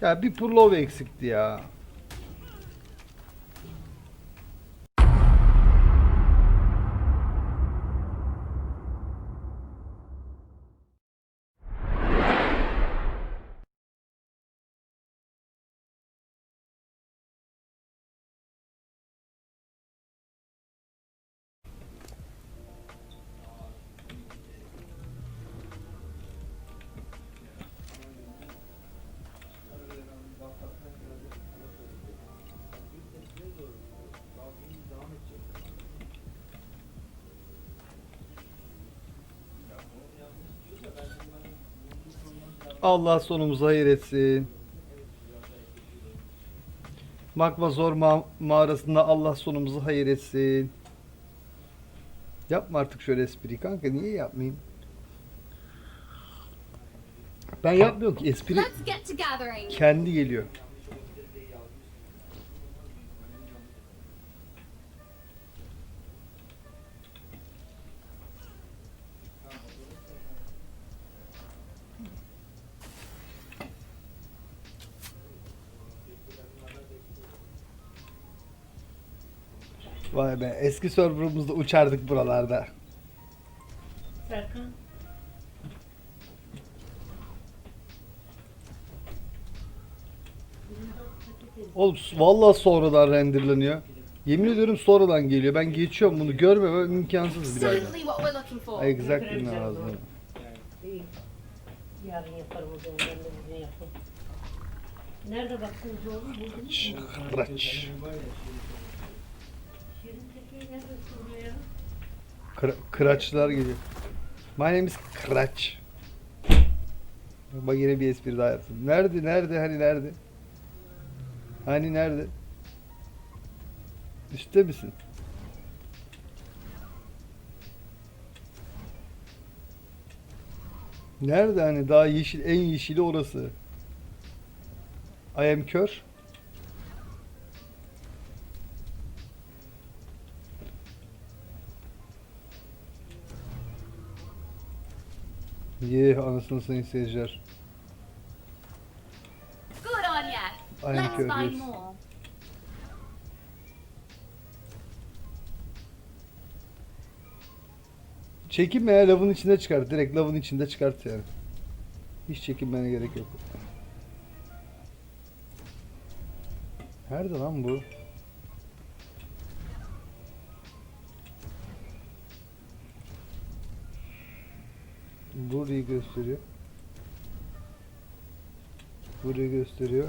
Ya bir pullover eksikti ya. Allah sonumuzu hayır etsin. Makva zor ma- mağarasında Allah sonumuzu hayır etsin. Yapma artık şöyle espri kanka niye yapmayayım? Ben yapmıyorum ki espri kendi geliyor. Vay be eski serverımızda uçardık buralarda. Serkan. Oğlum vallahi sonradan renderlanıyor. Yemin ediyorum sonradan geliyor. Ben geçiyorum bunu görmemem imkansız looking for. Exactly ne lazım. Nerede baktınız oğlum? Mu? Kıra- Kıraçlar geliyor. My name is Kıraç. Bak yine bir espri daha yaptım. Nerede nerede hani nerede? Hani nerede? Üstte misin? Nerede hani daha yeşil en yeşili orası. I am kör. Yeh anasını sayın seyirciler. Yes. more. Çekinme ya lavın içinde çıkart. Direkt lavın içinde çıkart yani. Hiç çekinmene gerek yok. Nerede lan bu? Burayı gösteriyor. Burayı gösteriyor.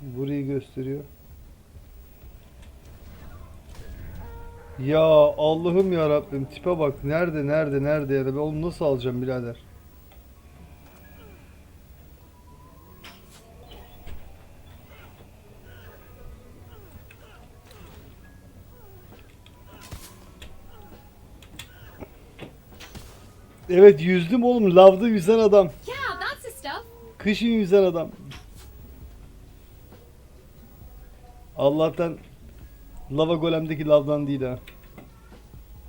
Burayı gösteriyor. Ya Allah'ım ya Rabbim tipe bak nerede nerede nerede ya ben onu nasıl alacağım birader? Evet yüzdüm oğlum lavda yüzen adam. Yeah, that's the stuff. Kışın yüzen adam. Allah'tan lava golemdeki lavdan değil ha.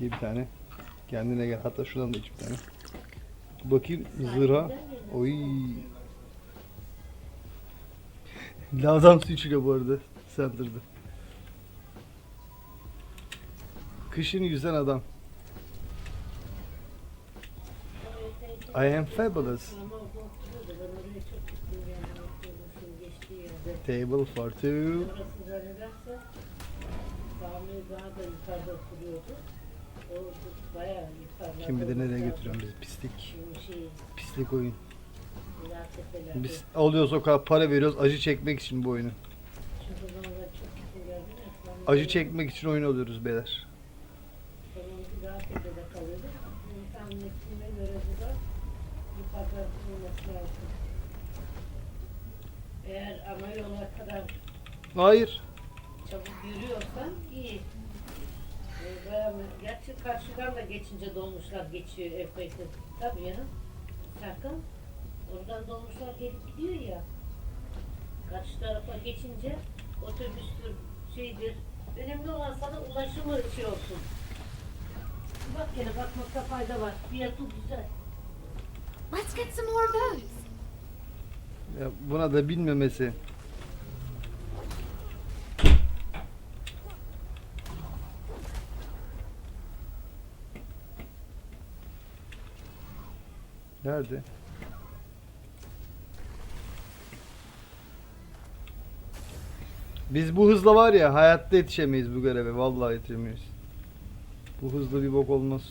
Ye bir tane. Kendine gel. Hatta şuradan da iç bir tane. Bakayım zırha. Oy. Lavdan su içiliyor bu arada. Center'da. Kışın yüzen adam. I am fabulous. Table for two. Kim bilir nereye götürüyorum bizi pislik. Pislik oyun. Biz alıyoruz o kadar para veriyoruz acı çekmek için bu oyunu. Acı çekmek için oyun alıyoruz beyler. Yukarıda olması lazım. Eğer ana yola kadar Hayır. çabuk yürüyorsan iyi. Ee, bayağı Gerçi karşıdan da geçince dolmuşlar geçiyor kayıtı. Tabii canım. Serkan oradan dolmuşlar gelip gidiyor ya. Karşı tarafa geçince otobüstür şeydir. Önemli olan sana ulaşımı şey olsun. Bak gene bakmakta fayda var. Fiyatı güzel. Let's get some more those. Ya buna da bilmemesi. Nerede? Biz bu hızla var ya hayatta yetişemeyiz bu göreve. Vallahi yetişemeyiz. Bu hızla bir bok olmaz.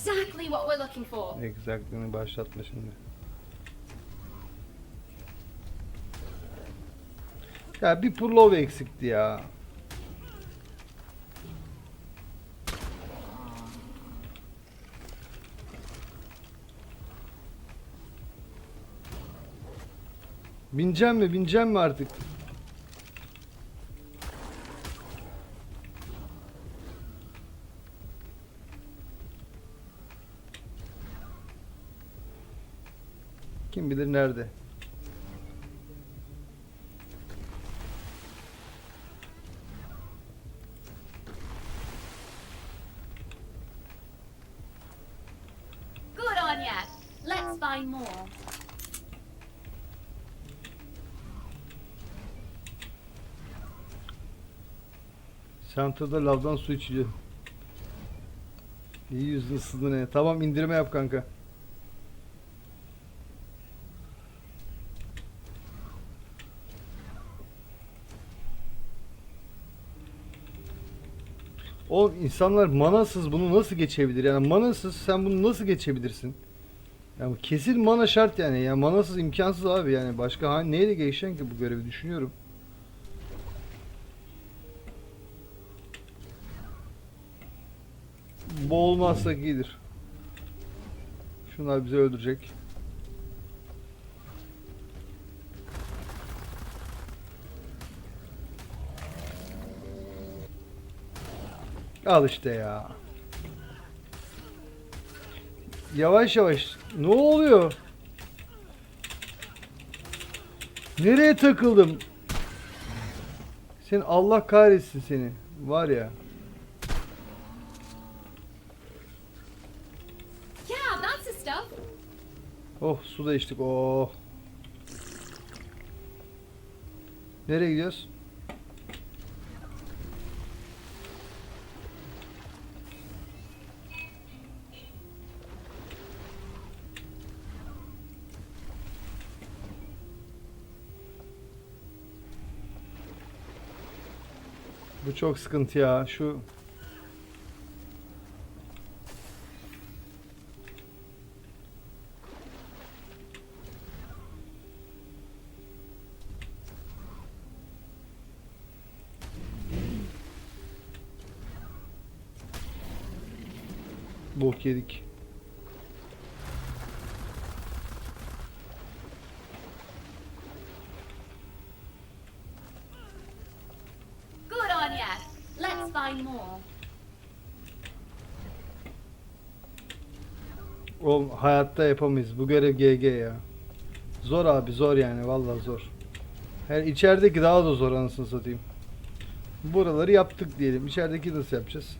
Exactly what we're looking for. Exactly'ni başlatma şimdi. Ya bir pullover eksikti ya. Bineceğim mi? Bineceğim mi artık? Kim bilir nerede? Good on ya. Let's find more. Center'da lavdan su içiyor. İyi yüzlü ısındı ne? Tamam indirme yap kanka. O insanlar manasız bunu nasıl geçebilir? Yani manasız sen bunu nasıl geçebilirsin? Yani kesin mana şart yani. Yani manasız imkansız abi yani. Başka hani neyle geçeceksin ki bu görevi düşünüyorum. Boğulmazsak iyidir. Şunlar bizi öldürecek. Al işte ya. Yavaş yavaş. Ne oluyor? Nereye takıldım? Sen Allah kahretsin seni. Var ya. Oh su da içtik. Oh. Nereye gidiyoruz? Çok sıkıntı ya. Şu bok yedik. Find more. Oğlum hayatta yapamayız. Bu görev GG ya. Zor abi zor yani vallahi zor. Her içerideki daha da zor anasını satayım. Buraları yaptık diyelim. İçerideki nasıl yapacağız?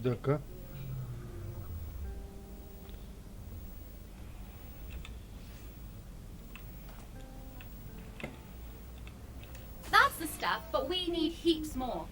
Bir dakika. That's the stuff, but we need heaps more.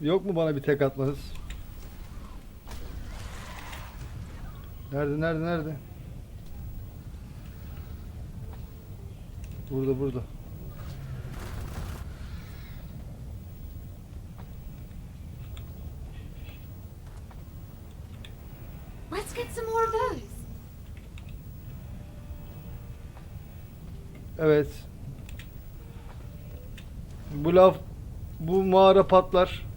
Yok mu bana bir tek atmanız? Nerede nerede nerede? Burada burada. Let's get some more of those. Evet. Bu laf bu mağara patlar.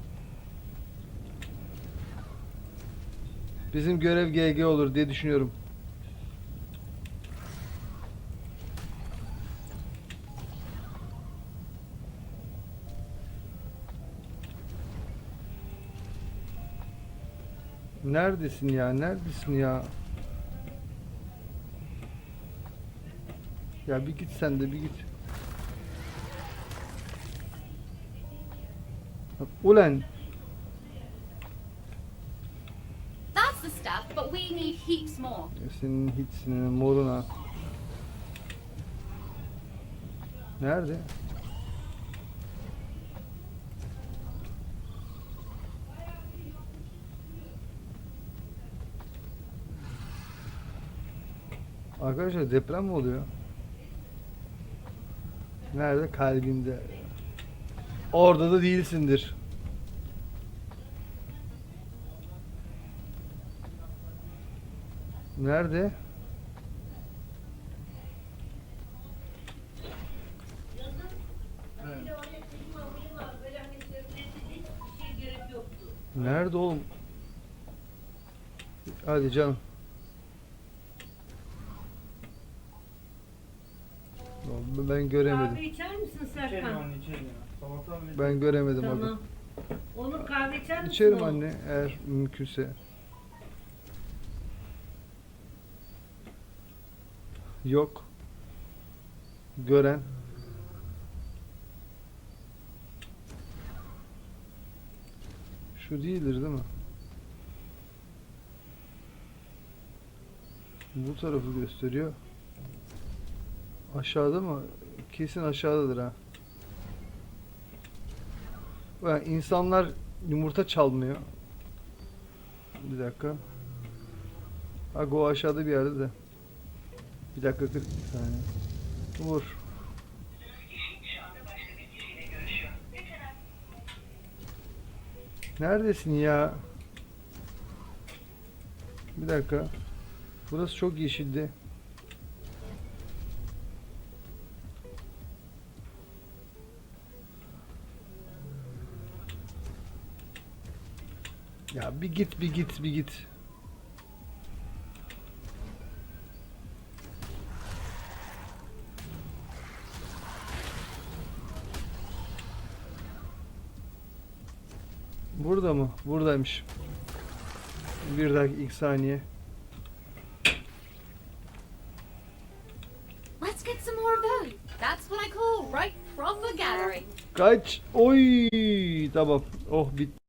Bizim görev GG olur diye düşünüyorum. Neredesin ya? Neredesin ya? Ya bir git sen de bir git. Ulan That's the stuff, but we need heaps more. senin hiç senin moruna. Nerede? Arkadaşlar deprem mi oluyor? Nerede? Kalbimde. Orada da değilsindir. Yoktu. Nerede oğlum? Hadi canım. Ben göremedim. Kahve içer misin İçerim Serkan? anne içerim ya. Sabahtan beri. Ben göremedim abi. Tamam. Onur kahve içer misin? İçerim oğlum? anne eğer mümkünse. Yok. Gören. Şu değildir değil mi? Bu tarafı gösteriyor. Aşağıda mı? Kesin aşağıdadır ha. Ulan insanlar yumurta çalmıyor. Bir dakika. Ha o aşağıda bir yerde de. Bir dakika 40 saniye. Vur. Neredesin ya? Bir dakika. Burası çok yeşildi. Ya bir git bir git bir git. Burada mı? Buradaymış. Bir dakika ilk saniye. Let's get some more of those. That's what I call right from the gathering. Kaç. Oy tamam. Oh bitti.